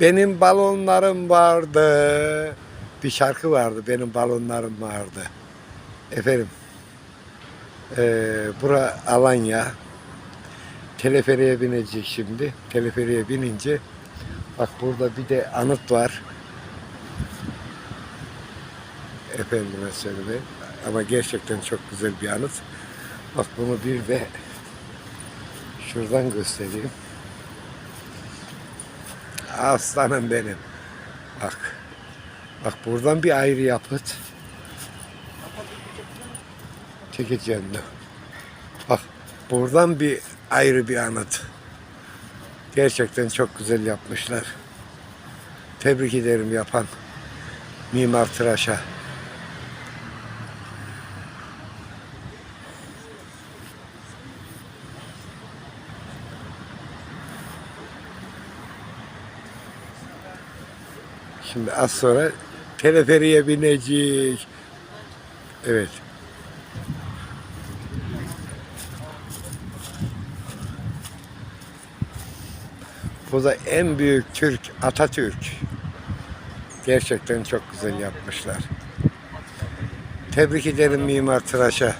Benim balonlarım vardı. Bir şarkı vardı. Benim balonlarım vardı. Efendim. Eee bura Alanya. Teleferiye binecek şimdi. Teleferiye binince bak burada bir de anıt var. Efendime söyleyeyim. Ama gerçekten çok güzel bir anıt. Bak bunu bir de şuradan göstereyim. Aslanım benim. Bak. Bak buradan bir ayrı yapıt. Çekeceğim de. Bak buradan bir ayrı bir anıt. Gerçekten çok güzel yapmışlar. Tebrik ederim yapan Mimar Tıraş'a. Şimdi az sonra teleferiye binecek. Evet. Bu da en büyük Türk Atatürk. Gerçekten çok güzel yapmışlar. Tebrik ederim Mimar Tıraş'a.